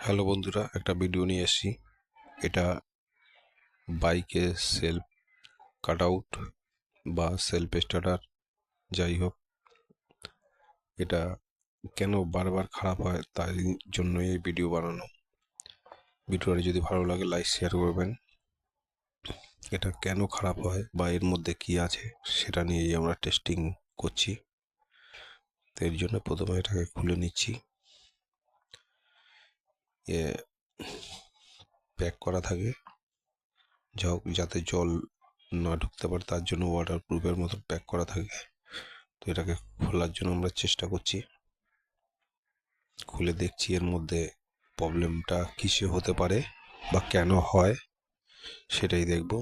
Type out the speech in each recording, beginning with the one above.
Hello বন্ধুরা, একটা video নিয়ে এসেছি। এটা বাইকে সেলফ কাট আউট বা সেলফ স্টার্টার যাই হোক। এটা কেন বারবার খারাপ হয় তাই জন্য এই ভিডিও বানানো। ভিডিওটা যদি ভালো লাগে লাইক শেয়ার করবেন। এটা কেন খারাপ হয় বা এর মধ্যে কি আছে, সেটা নিয়েই আমরা টেস্টিং করছি। তো এর জন্য প্রথমে এটাকে খুলে নিচ্ছি। এ প্যাক করা থাকে। যাতে জল না ঢুকতে পারে, তার জন্য ওয়াটার প্রুফের মতো প্যাক করা থাকে। তো এটাকে খোলার জন্য আমরা চেষ্টা করছি। খুলে দেখছি এর মধ্যে প্রবলেমটা কিসে হতে পারে বা কেন হয়, সেটাই দেখব।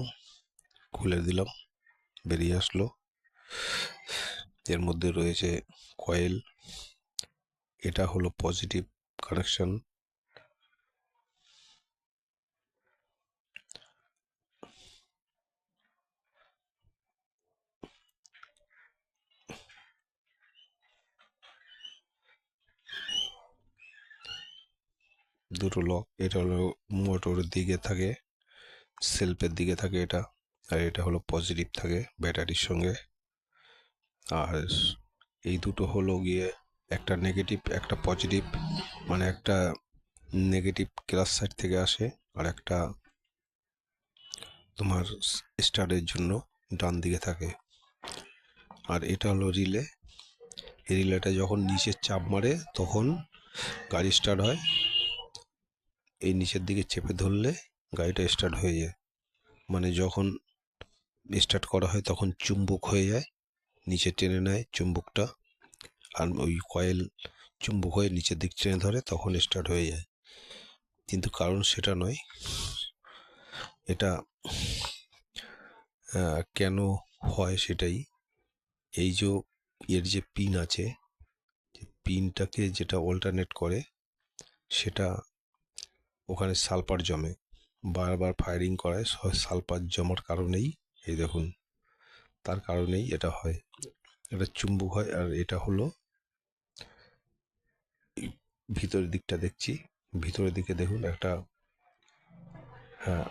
খুলে দিলাম, বেরিয়ে আসলো। এর মধ্যে রয়েছে কয়েল এটা হলো পজিটিভ কানেকশন দুটো লক এটা হলো মোটরের দিকে থাকে সেলফের দিকে থাকে এটা, আর এটা হলো পজিটিভ থাকে ব্যাটারির সঙ্গে। আর এই দুটো হলো গিয়ে একটা নেগেটিভ একটা পজিটিভ মানে একটা নেগেটিভ ক্লাস সাইড থেকে আসে, আর একটা তোমার স্টারের জন্য ডান দিকে থাকে। আর এটা হলো রিলে এই রিলেটা যখন নিচে চাপ মারে, তখন গাড়ি স্টার্ট হয়। এই নিচের দিকে চেপে ধরলে গাড়িটা স্টার্ট হয়ে যায়। মানে যখন স্টার্ট করা হয় তখন চুম্বক হয়ে যায়, নিচে টেনে নেয় চুম্বকটা আর ওই কয়েল চুম্বক হয়ে নিচের দিক টেনে ধরে তখন স্টার্ট হয়ে যায়। কিন্তু কারণ সেটা নয়, এটা কেন হয় সেটাই। এই যে এর যে পিন আছে পিনটাকে যেটা অল্টারনেট করে সেটা ওখানে সালফার জমে। বারবার ফায়ারিং করায় সালফার জমার কারণেই, এই দেখুন, তার কারণেই এটা হয়। এটা চুম্বক হয়, আর এটা হলো ভিতরের দিকটা দেখছি। ভিতরের দিকে দেখুন একটা হ্যাঁ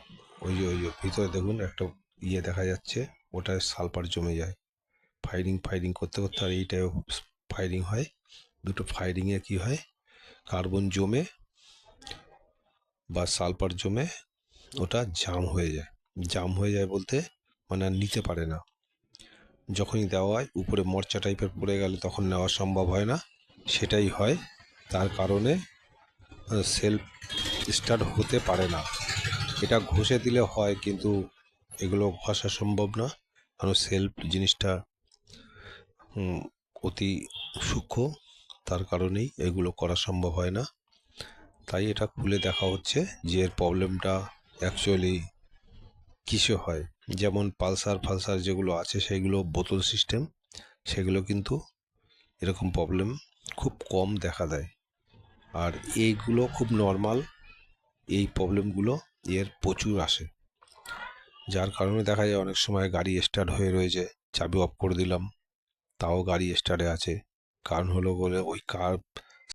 ওই যে, ওই ভিতরে দেখুন একটা ইয়ে দেখা যাচ্ছে, ওটায় সালফার জমে যায়। ফায়ারিং ফায়ারিং করতে করতে আর এইটায় ফায়ারিং হয়। দুটো ফায়ারিংয়ে কী হয়? কার্বন জমে বা সালফার জমে ওটা জাম হয়ে যায়। জাম হয়ে যায় বলতে মানে আর নিতে পারে না। যখনই দেওয়া হয়, উপরে মরচা টাইপের পড়ে গেলে তখন নেওয়া সম্ভব হয় না। সেটাই হয়। তার কারণে সেলফ স্টার্ট হতে পারে না। এটা ঘষে দিলে হয় কিন্তু এগুলো ঘষা সম্ভব না। কারণ সেলফ জিনিসটা অতি সূক্ষ্ম। তার কারণেই এগুলো করা সম্ভব হয় না। তাই এটা খুলে দেখা হচ্ছে যে এর প্রবলেমটা অ্যাকচুয়ালি কিসে হয়? যেমন পালসার ফালসার যেগুলো আছে সেগুলো বোতল সিস্টেম সেগুলো কিন্তু এরকম প্রবলেম খুব কম দেখা দেয়। আর এইগুলো খুব নর্মাল এই প্রবলেমগুলো এর প্রচুর আসে। যার কারণে দেখা যায় অনেক সময় গাড়ি স্টার্ট হয়ে রয়েছে, চাবি অফ করে দিলাম, তাও গাড়ি স্টার্টে আছে। কারণ হলো বলে ওই কার